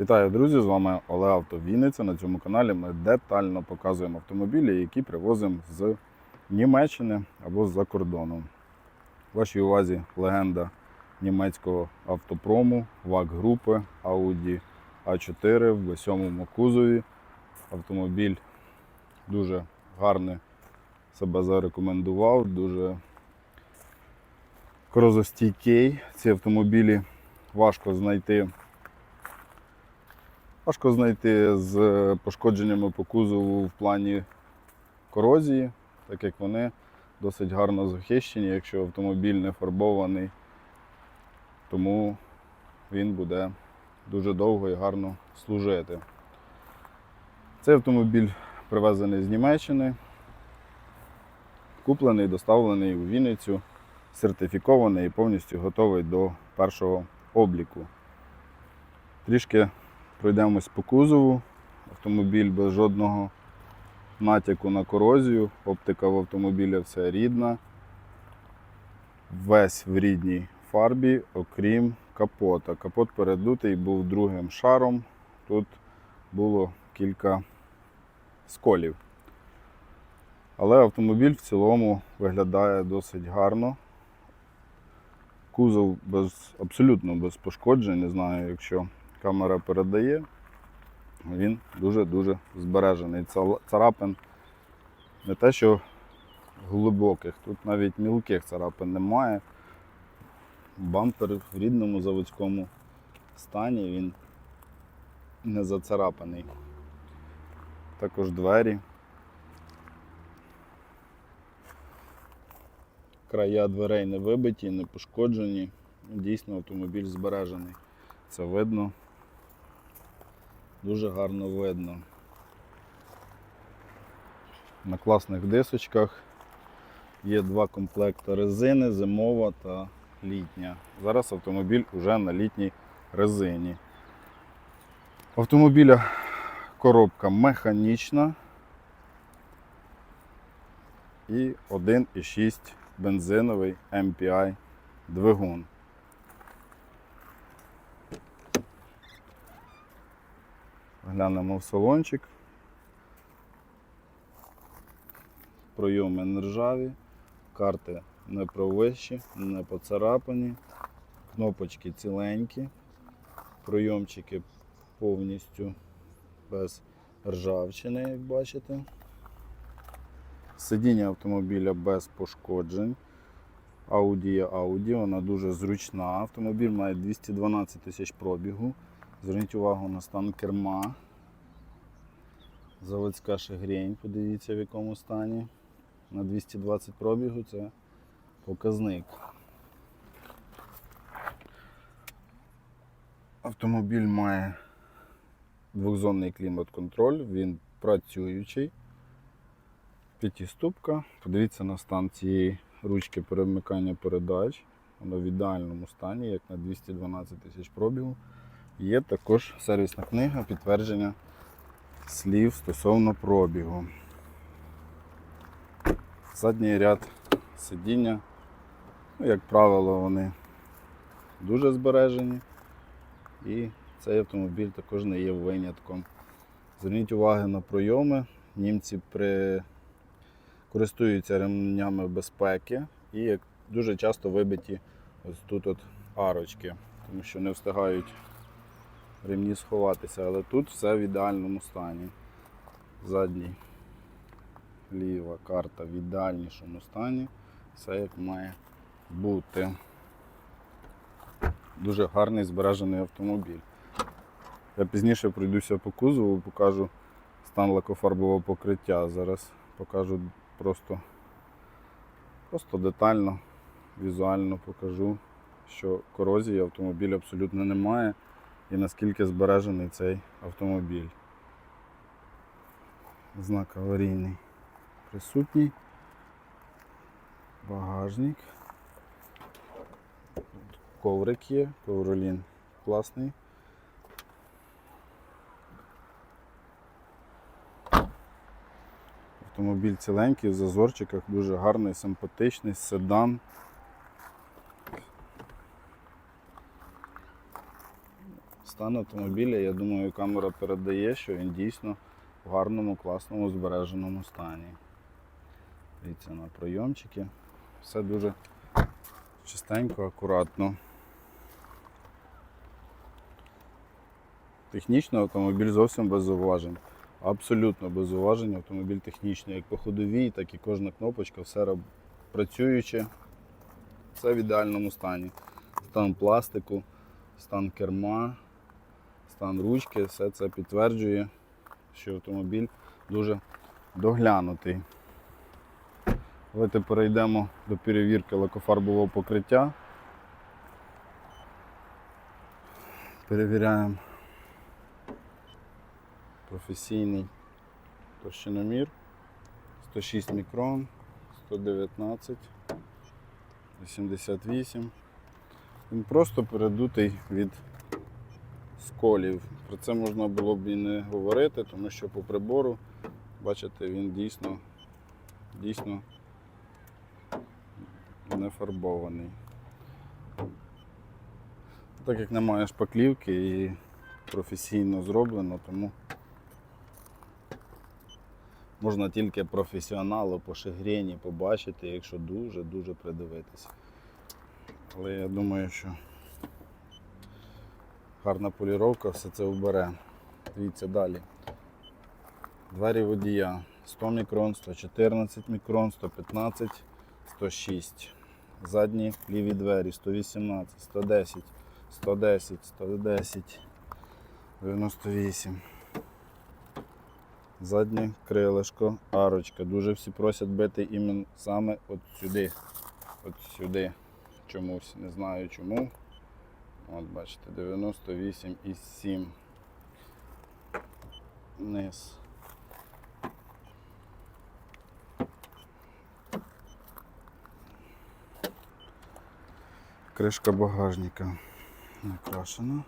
Вітаю, друзі! З вами Олег Авто Вінниця. На цьому каналі ми детально показуємо автомобілі, які привозимо з Німеччини або з-за кордону. Вашій увазі легенда німецького автопрому, ВАК групи Audi A4 в B7 кузові. Автомобіль дуже гарно себе зарекомендував, дуже корозостійкий. Ці автомобілі важко знайти. Важко знайти з пошкодженнями по кузову в плані корозії, так як вони досить гарно захищені, якщо автомобіль не фарбований, тому він буде дуже довго і гарно служити. Цей автомобіль привезений з Німеччини, куплений, доставлений у Вінницю, сертифікований і повністю готовий до першого обліку. Трішки пройдемось по кузову. Автомобіль без жодного натяку на корозію. Оптика в автомобіля все рідна. Весь в рідній фарбі, окрім капота. Капот передутий був другим шаром. Тут було кілька сколів. Але автомобіль в цілому виглядає досить гарно. Кузов без, абсолютно без пошкоджень. Не знаю, якщо камера передає, він дуже-дуже збережений. Царапин не те, що глибоких, тут навіть мілких царапин немає. Бампер в рідному заводському стані він не зацарапаний. Також двері. Края дверей не вибиті, не пошкоджені. Дійсно автомобіль збережений. Це видно. Дуже гарно видно. На класних дисочках є два комплекти резини, зимова та літня. Зараз автомобіль уже на літній резині. Автомобіля коробка механічна і 1,6 бензиновий MPI двигун. Глянемо в салончик. Пройоми не ржаві, карти не провищі, не поцарапані, кнопочки ціленькі, пройомчики повністю без ржавчини, як бачите. Сидіння автомобіля без пошкоджень. Audi є Audi, вона дуже зручна. Автомобіль має 212 тисяч пробігу. Зверніть увагу на стан керма. Заводська шагрень, подивіться в якому стані. На 220 пробігу це показник. Автомобіль має двохзонний клімат-контроль, він працюючий. П'ятиступка. Подивіться на стан цієї ручки перемикання передач. Вона в ідеальному стані, як на 212 тисяч пробігу. Є також сервісна книга підтвердження слів стосовно пробігу. Задній ряд сидіння, ну, як правило, вони дуже збережені. І цей автомобіль також не є винятком. Зверніть увагу на пройоми. Німці при... користуються ремнями безпеки і дуже часто вибиті ось тут от арочки, тому що не встигають ремні сховатися, але тут все в ідеальному стані. Задній ліва карта в ідеальнішому стані. Все як має бути. Дуже гарний збережений автомобіль. Я пізніше пройдуся по кузову, покажу стан лакофарбового покриття. Зараз покажу просто, просто детально, візуально покажу, що корозії автомобіля абсолютно немає і наскільки збережений цей автомобіль. Знак аварійний присутній. Багажник. Коврик є, ковролін класний. Автомобіль ціленький, в зазорчиках, дуже гарний, симпатичний, седан. Стан автомобіля, я думаю, камера передає, що він дійсно в гарному, класному, збереженому стані. Дивіться на пройомчики. Все дуже чистенько, акуратно. Технічно автомобіль зовсім без зауважень. Абсолютно без зауважень автомобіль технічний, як по ходовій, так і кожна кнопочка, все працююче, все в ідеальному стані. Стан пластику, стан керма, стан ручки, все це підтверджує, що автомобіль дуже доглянутий. Давайте перейдемо до перевірки лакофарбового покриття. Перевіряємо професійний товщиномір 106 мікрон, 119, 88. Він просто передутий від сколів. Про це можна було б і не говорити, тому що по прибору, бачите, він дійсно, дійсно не фарбований. Так як немає шпаклівки і професійно зроблено, тому можна тільки професіоналу по шигрені побачити, якщо дуже-дуже придивитися. Але я думаю, що гарна поліровка все це вбере. Дивіться далі. Двері водія 100 мікрон, 114 мікрон, 115, 106. Задні ліві двері 118, 110, 110, 110, 98. Заднє крилишко, арочка. Дуже всі просять бити іменно саме от сюди. От сюди. Чомусь. Не знаю чому. От бачите, 98,7. Низ. Кришка багажника накрашена.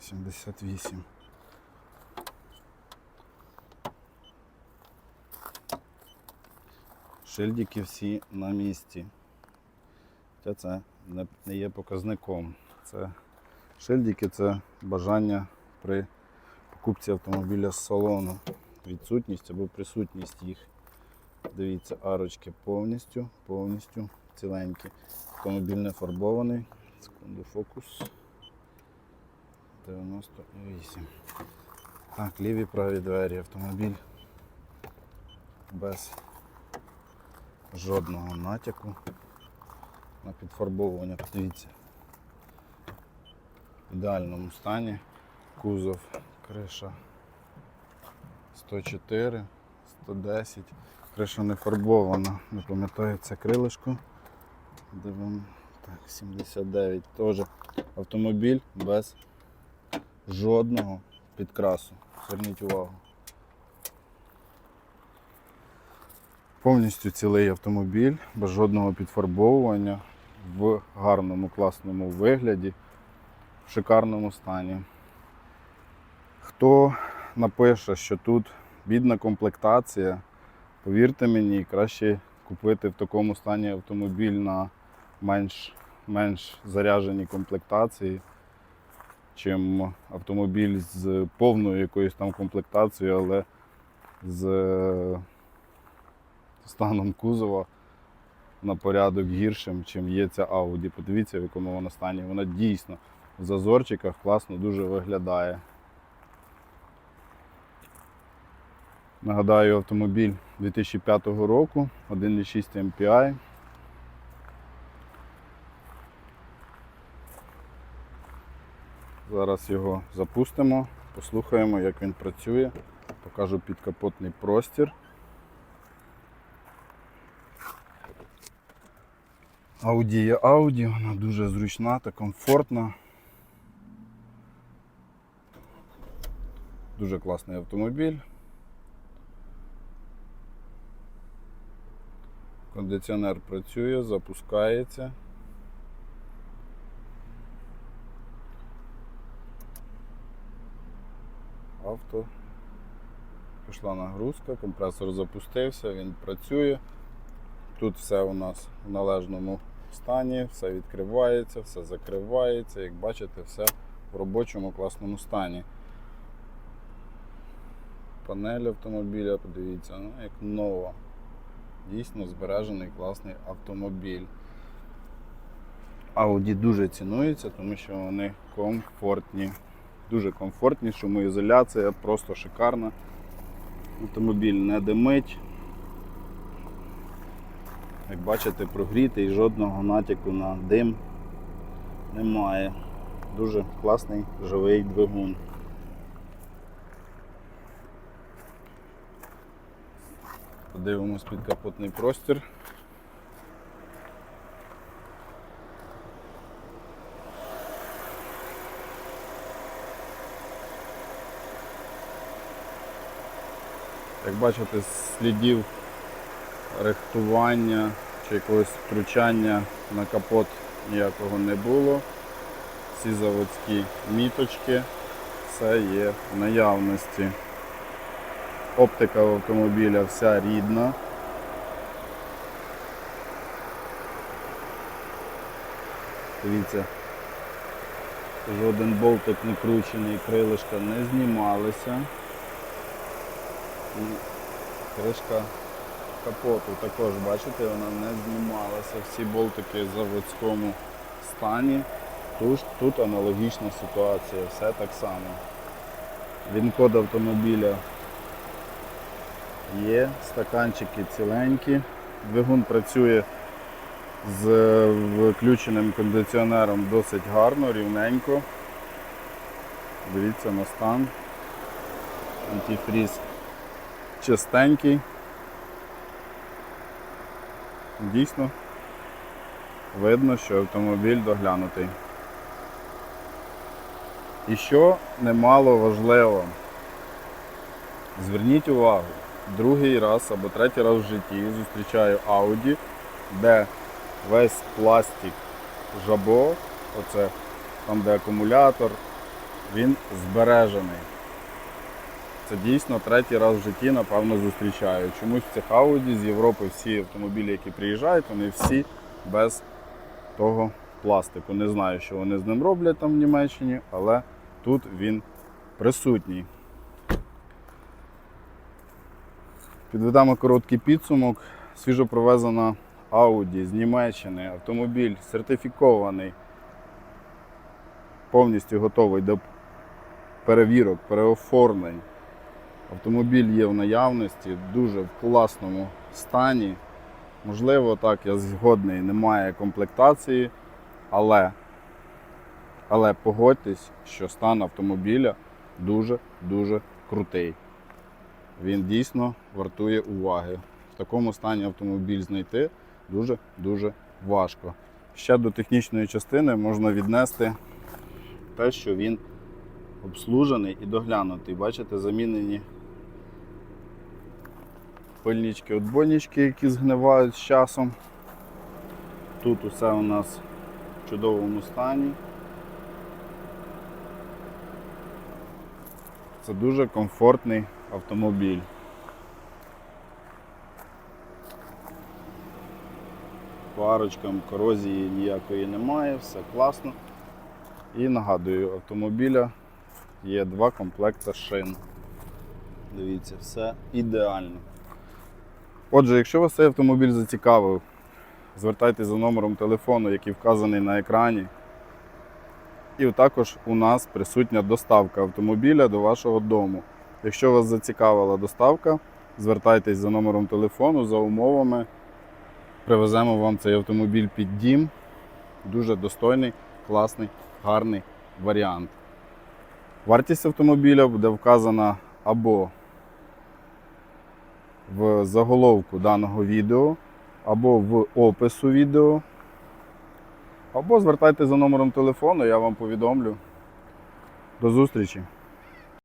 78. Шильдики всі на місці. Хоча це не, є показником. Це шильдики це бажання при покупці автомобіля з салону. Відсутність або присутність їх. Дивіться, арочки повністю, повністю ціленькі. Автомобіль не фарбований. Секунду фокус. 98. Так, ліві праві двері. Автомобіль без жодного натяку на підфарбовування. Подивіться. В ідеальному стані. Кузов, криша 104, 110. Криша не фарбована. Не пам'ятаю це крилишко. Де вам? Так, 79. Теж автомобіль без жодного підкрасу. Зверніть увагу. Повністю цілий автомобіль, без жодного підфарбовування, в гарному, класному вигляді, в шикарному стані. Хто напише, що тут бідна комплектація, повірте мені, краще купити в такому стані автомобіль на менш, менш заряженій комплектації, чим автомобіль з повною якоюсь там комплектацією, але з станом кузова на порядок гіршим, чим є ця Audi. Подивіться, в якому вона стані. Вона дійсно в зазорчиках класно дуже виглядає. Нагадаю, автомобіль 2005 року, 1,6 MPI. Зараз його запустимо, послухаємо, як він працює. Покажу підкапотний простір. Audi є Audi, вона дуже зручна та комфортна. Дуже класний автомобіль. Кондиціонер працює, запускається. Авто. Пішла нагрузка, компресор запустився, він працює. Тут все у нас в належному стані, все відкривається, все закривається. Як бачите, все в робочому класному стані. Панель автомобіля, подивіться, ну, як нова. Дійсно збережений класний автомобіль. Audi дуже цінується, тому що вони комфортні. Дуже комфортні, шумоізоляція, просто шикарна. Автомобіль не димить. Як бачите, прогрітий жодного натяку на дим немає. Дуже класний живий двигун. Подивимось підкапотний простір. Як бачите, слідів рихтування чи якогось втручання на капот ніякого не було. Всі заводські міточки, все є в наявності. Оптика в автомобіля вся рідна. Дивіться, жоден болтик не кручений, крилишка не знімалися. І кришка капоту також, бачите, вона не знімалася. Всі болтики в заводському стані. Тут, тут аналогічна ситуація, все так само. Він-код автомобіля є, стаканчики ціленькі. Двигун працює з включеним кондиціонером досить гарно, рівненько. Дивіться на стан. Антифріз чистенький. Дійсно видно, що автомобіль доглянутий. І що немало важливо, зверніть увагу, другий раз або третій раз в житті зустрічаю Audi, де весь пластик жабо, оце там де акумулятор, він збережений. Це дійсно третій раз в житті, напевно, зустрічаю. Чомусь в цих Audi з Європи всі автомобілі, які приїжджають, вони всі без того пластику. Не знаю, що вони з ним роблять там в Німеччині, але тут він присутній. Підведемо короткий підсумок. Свіжо провезена Audi з Німеччини. Автомобіль сертифікований, повністю готовий до перевірок, переоформлень. Автомобіль є в наявності, дуже в класному стані. Можливо, так, я згодний, немає комплектації, але, але погодьтесь, що стан автомобіля дуже-дуже крутий. Він дійсно вартує уваги. В такому стані автомобіль знайти дуже-дуже важко. Ще до технічної частини можна віднести те, що він обслужений і доглянутий. Бачите, замінені пильнички отбойнички, які згнивають з часом. Тут усе у нас в чудовому стані. Це дуже комфортний автомобіль. Парочкам корозії ніякої немає, все класно. І нагадую, автомобіля є два комплекти шин. Дивіться, все ідеально. Отже, якщо вас цей автомобіль зацікавив, звертайтеся за номером телефону, який вказаний на екрані. І також у нас присутня доставка автомобіля до вашого дому. Якщо вас зацікавила доставка, звертайтесь за номером телефону, за умовами. Привеземо вам цей автомобіль під дім. Дуже достойний, класний, гарний варіант. Вартість автомобіля буде вказана або в заголовку даного відео, або в опису відео, або звертайтеся за номером телефону, я вам повідомлю. До зустрічі!